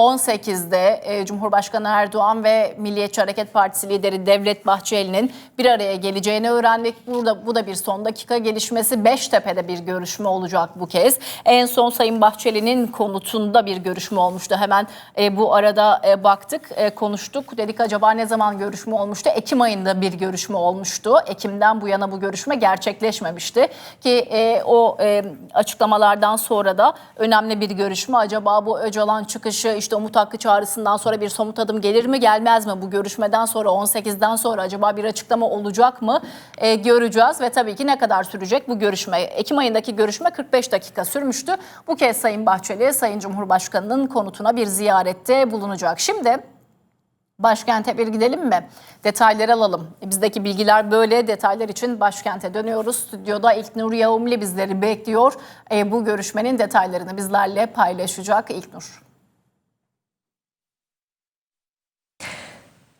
18'de e, Cumhurbaşkanı Erdoğan ve Milliyetçi Hareket Partisi lideri Devlet Bahçeli'nin bir araya geleceğini öğrendik. Burada bu da bir son dakika gelişmesi. Beştepe'de bir görüşme olacak bu kez. En son Sayın Bahçeli'nin konutunda bir görüşme olmuştu. Hemen e, bu arada e, baktık, konuştuk. Dedik acaba ne zaman görüşme olmuştu? Ekim ayında bir görüşme olmuştu. Ekim'den bu yana bu görüşme gerçekleşmemişti ki o açıklamalardan sonra da önemli bir görüşme. Acaba bu Öcalan çıkışı işte Umut Hakkı çağrısından sonra bir somut adım gelir mi gelmez mi? Bu görüşmeden sonra 18'den sonra acaba bir açıklama olacak mı? E, göreceğiz ve tabii ki ne kadar sürecek bu görüşme? Ekim ayındaki görüşme 45 dakika sürmüştü. Bu kez Sayın Bahçeli Sayın Cumhurbaşkanı'nın konutuna bir ziyarette bulunacak. Şimdi Başkente bir gidelim mi? Detayları alalım. E, Bizdeki bilgiler böyle. Detaylar için başkente dönüyoruz. Stüdyoda İlknur Yavumli bizleri bekliyor. E, bu görüşmenin detaylarını bizlerle paylaşacak İlknur.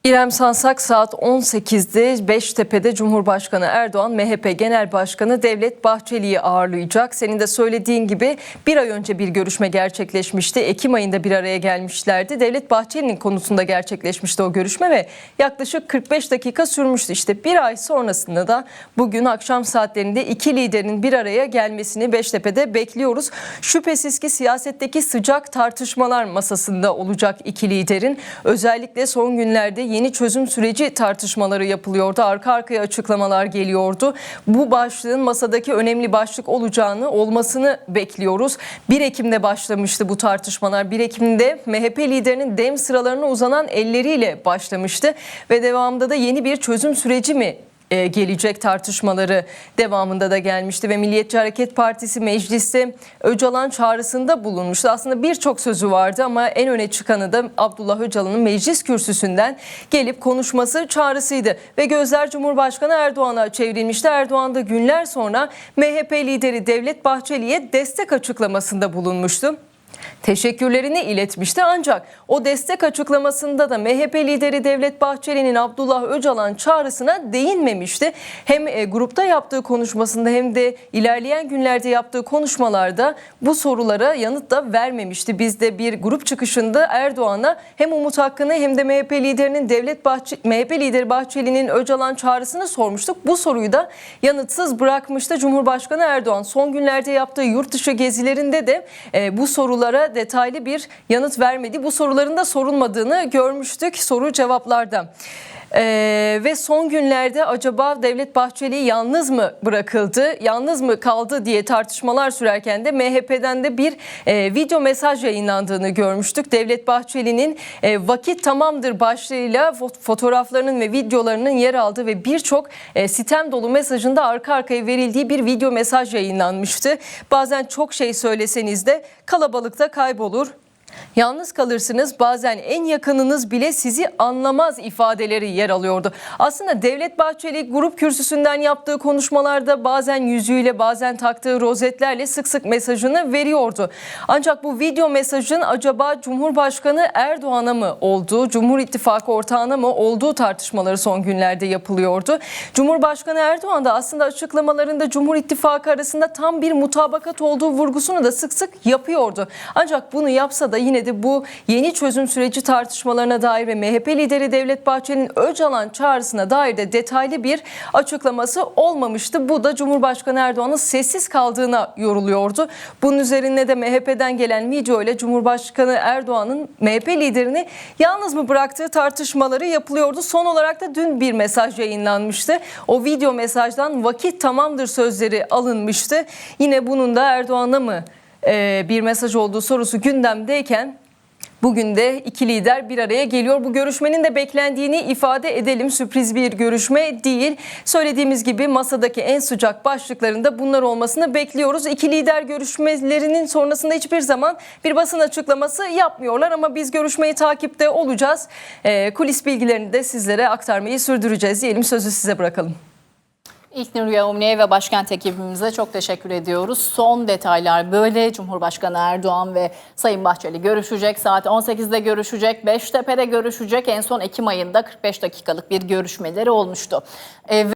İrem Sansak saat 18'de Beştepe'de Cumhurbaşkanı Erdoğan, MHP Genel Başkanı Devlet Bahçeli'yi ağırlayacak. Senin de söylediğin gibi bir ay önce bir görüşme gerçekleşmişti. Ekim ayında bir araya gelmişlerdi. Devlet Bahçeli'nin konusunda gerçekleşmişti o görüşme ve yaklaşık 45 dakika sürmüştü. İşte bir ay sonrasında da bugün akşam saatlerinde iki liderin bir araya gelmesini Beştepe'de bekliyoruz. Şüphesiz ki siyasetteki sıcak tartışmalar masasında olacak iki liderin. Özellikle son günlerde yeni çözüm süreci tartışmaları yapılıyordu. Arka arkaya açıklamalar geliyordu. Bu başlığın masadaki önemli başlık olacağını, olmasını bekliyoruz. 1 Ekim'de başlamıştı bu tartışmalar. 1 Ekim'de MHP liderinin dem sıralarına uzanan elleriyle başlamıştı ve devamında da yeni bir çözüm süreci mi e, gelecek tartışmaları devamında da gelmişti ve Milliyetçi Hareket Partisi mecliste Öcalan çağrısında bulunmuştu. Aslında birçok sözü vardı ama en öne çıkanı da Abdullah Öcalan'ın meclis kürsüsünden gelip konuşması çağrısıydı ve gözler Cumhurbaşkanı Erdoğan'a çevrilmişti. Erdoğan da günler sonra MHP lideri Devlet Bahçeli'ye destek açıklamasında bulunmuştu teşekkürlerini iletmişti. Ancak o destek açıklamasında da MHP lideri Devlet Bahçeli'nin Abdullah Öcalan çağrısına değinmemişti. Hem e, grupta yaptığı konuşmasında hem de ilerleyen günlerde yaptığı konuşmalarda bu sorulara yanıt da vermemişti. Biz de bir grup çıkışında Erdoğan'a hem Umut Hakkı'nı hem de MHP liderinin Devlet Bahçeli, MHP lideri Bahçeli'nin Öcalan çağrısını sormuştuk. Bu soruyu da yanıtsız bırakmıştı Cumhurbaşkanı Erdoğan. Son günlerde yaptığı yurt dışı gezilerinde de e, bu sorulara detaylı bir yanıt vermedi. Bu soruların da sorulmadığını görmüştük soru cevaplarda. Ee, ve son günlerde acaba Devlet Bahçeli yalnız mı bırakıldı, yalnız mı kaldı diye tartışmalar sürerken de MHP'den de bir e, video mesaj yayınlandığını görmüştük. Devlet Bahçeli'nin e, vakit tamamdır başlığıyla fo- fotoğraflarının ve videolarının yer aldığı ve birçok e, sitem dolu mesajında arka arkaya verildiği bir video mesaj yayınlanmıştı. Bazen çok şey söyleseniz de kalabalıkta kaybolur. Yalnız kalırsınız bazen en yakınınız bile sizi anlamaz ifadeleri yer alıyordu. Aslında Devlet Bahçeli grup kürsüsünden yaptığı konuşmalarda bazen yüzüğüyle bazen taktığı rozetlerle sık sık mesajını veriyordu. Ancak bu video mesajın acaba Cumhurbaşkanı Erdoğan'a mı olduğu, Cumhur İttifakı ortağına mı olduğu tartışmaları son günlerde yapılıyordu. Cumhurbaşkanı Erdoğan da aslında açıklamalarında Cumhur İttifakı arasında tam bir mutabakat olduğu vurgusunu da sık sık yapıyordu. Ancak bunu yapsa da yine de bu yeni çözüm süreci tartışmalarına dair ve MHP lideri Devlet Bahçeli'nin Öcalan çağrısına dair de detaylı bir açıklaması olmamıştı. Bu da Cumhurbaşkanı Erdoğan'ın sessiz kaldığına yoruluyordu. Bunun üzerine de MHP'den gelen video ile Cumhurbaşkanı Erdoğan'ın MHP liderini yalnız mı bıraktığı tartışmaları yapılıyordu. Son olarak da dün bir mesaj yayınlanmıştı. O video mesajdan vakit tamamdır sözleri alınmıştı. Yine bunun da Erdoğan'a mı bir mesaj olduğu sorusu gündemdeyken Bugün de iki lider bir araya geliyor. Bu görüşmenin de beklendiğini ifade edelim. Sürpriz bir görüşme değil. Söylediğimiz gibi masadaki en sıcak başlıklarında bunlar olmasını bekliyoruz. İki lider görüşmelerinin sonrasında hiçbir zaman bir basın açıklaması yapmıyorlar ama biz görüşmeyi takipte olacağız. Ee, kulis bilgilerini de sizlere aktarmayı sürdüreceğiz diyelim. Sözü size bırakalım. İlknur Yavumli'ye ve başkent ekibimize çok teşekkür ediyoruz. Son detaylar böyle. Cumhurbaşkanı Erdoğan ve Sayın Bahçeli görüşecek. Saat 18'de görüşecek. Beştepe'de görüşecek. En son Ekim ayında 45 dakikalık bir görüşmeleri olmuştu. Ee,